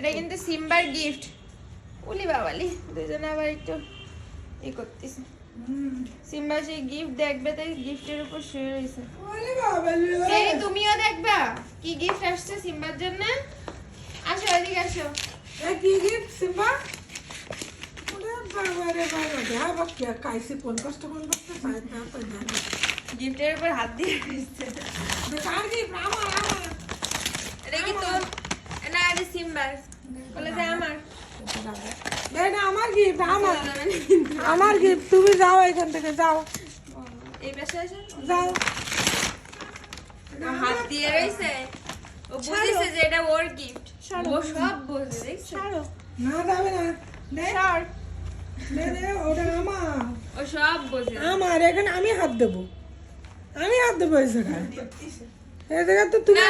এটা কিন্তু সিম্বার গিফট। উলি বাবালি দুজনে আবার একটু ই করতেছে সিম্বা সেই গিফট দেখবে তাই গিফটের উপর শুয়ে রয়েছে। এই তুমিও দেখবা কি গিফট আসছে সিম্বার জন্য। আসো এদিকে আসো। কি গিফট সিম্বা? গিফটের উপর হাত দিয়ে কার আমার। বলে যে আমার। দে, না, আমার gift, আমার। আমার gift, তুমি যাও এখান থেকে যাও। এই পাশে যাও। হাত দিয়ে রয়েছে। ও বুঝেছে যে এটা ওর গিফট ও সব বোঝে দেখছ? না যাবে না। দে, দে, দে, ওটা আমার। ও সব বোঝে আমার এখানে আমি হাত দেবো। আমি হাত দেবো এই জায়গায়। এই জায়গায় তো তুমি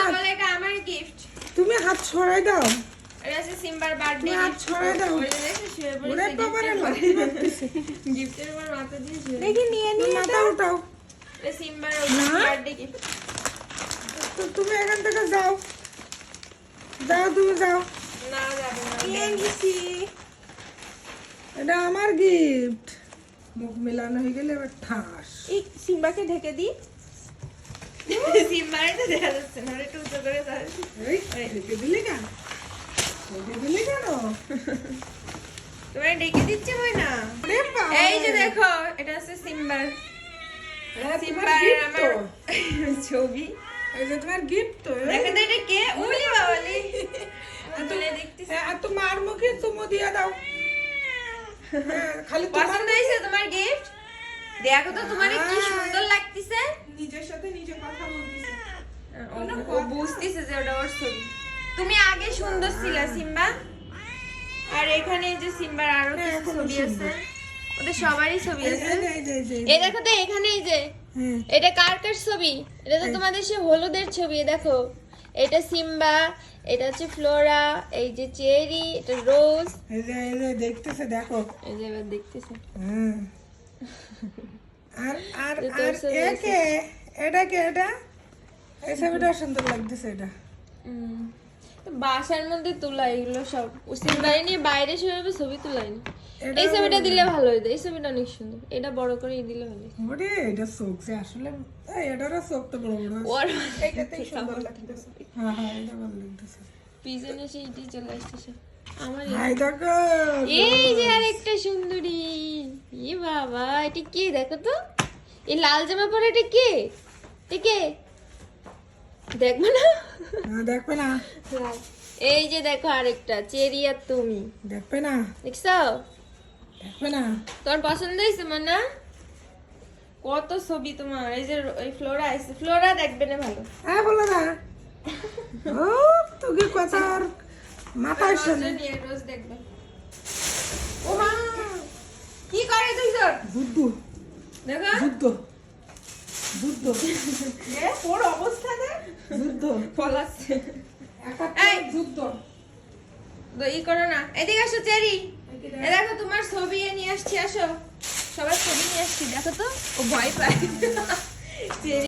গিফট তুমি হাত ছড়াই দাও। সিম্বার বার্থডে তুমি দাও। ওই যে দেখছ শুয়ে ওরে পড়েছে বাবা গিফটের লাথি মারতেছে। গিফটের উপর মাথা দিয়ে দেখি নিয়ে নিয়ে মাথা উঠাও এটা সিম্বার বার্থডে গিফট তো তুমি এখান থেকে যাও। যাও তুমি যাও। না যাবে না এটা আমার গিফট মুখ মেলানো হয়ে গেলে এবার ঠাস। এই সিম্বাকে ঢেকে দি। সিম্বারে তো দেখা যাচ্ছে না একটু উঁচু করে। এই রেখে দিলি কেন? রেখে দিলি কেন? তোমার ডেকে দিচ্ছে মই না এই যে দেখো এটা হচ্ছে সিম্বার। হ্যাঁ, তোমার সিম্বার আমার ছবি। এই তোমার গিফট তো দেখো তো এটা কে? উলি বাবালি বলে দেখতেছি। হ্যাঁ, আর মুখে চুমু দিয়ে দাও। হ্যাঁ, খালি পছন্দ হয়েছে তোমার গিফট দেখো তো তোমার কি সুন্দর লাগতেছে। নিজের সাথে নিজে কথা বলতেছে। ও- ও বুঝতেছে যে ওটা ওর ছবি। তুমি আগে সুন্দর ছিলা সিম্বা। আর এখানে এই যে সিম্বার আরও হ্যাঁ, কিছু ছবি আছে। ওদের সবারই ছবি আছে। এই দেখো তো এখানে এই যে। হ্যাঁ। এটা কার কার ছবি? এটা তো তোমাদের সে হলুদের ছবি দেখো। এটা সিম্বা এটা হচ্ছে ফ্লোরা এই যে চেরি এটা রোজ। এই যে, এই যে, দেখতেছে দেখো। এই যে এবার দেখতেছে। হুম। আর আর আর একে এটা কে এটা? এই ছবিটা সুন্দর লাগতেছে এটা। তো বাসার মধ্যে তোলা এগুলো সব। বাড়ি নিয়ে বাইরে সেভাবে ছবি তোলাই না এই ছবিটা দিলে ভালো হইতো এই ছবিটা অনেক সুন্দর। এটা বড় করে দিলে ভালো ওরে এটা চোখ যে আসলে এই, এটারও চোখ তো বড় বড়। ওর এইটাতেই সুন্দর লাগতেছে। হ্যাঁ হ্যাঁ এটা ভালো লাগতেছে। পিছনে সেইটি চলে আসতেছে। আমার হাই দেখো এই যে আরেকটা সুন্দরী। এ বাবা এটা কে? দেখো তো। এই লাল জামা পরে এটা কে? এটা কে? দেখবে না? হ্যাঁ দেখবে না। এই যে দেখো আরেকটা চেরি আর তুমি। দেখবে না। দেখছ? দেখবে না। তোমার পছন্দ হয়েছে মানা? কত ছবি তোমার এই যে এই ফ্লোরা আছে ফ্লোরা দেখবে না ভালো। হ্যাঁ বলো না। ও তোকে কথা আর মাথায় শোনে। রোজ দেখবে। ও মা কি করে তুই তোর? বুদ্ধ। দেখো। বুদ্ধ। বুদ্ধ ওর অবস্থা যুদ্ধ। পলাচ্ছে। একা যুদ্ধ। ই করো না। এদিকে আসো চেরি। দেখো তোমার ছবি নিয়ে আসছি আসো। সবার ছবি নিয়ে আসছি। দেখো তো ও ভয় পায়। চেরি।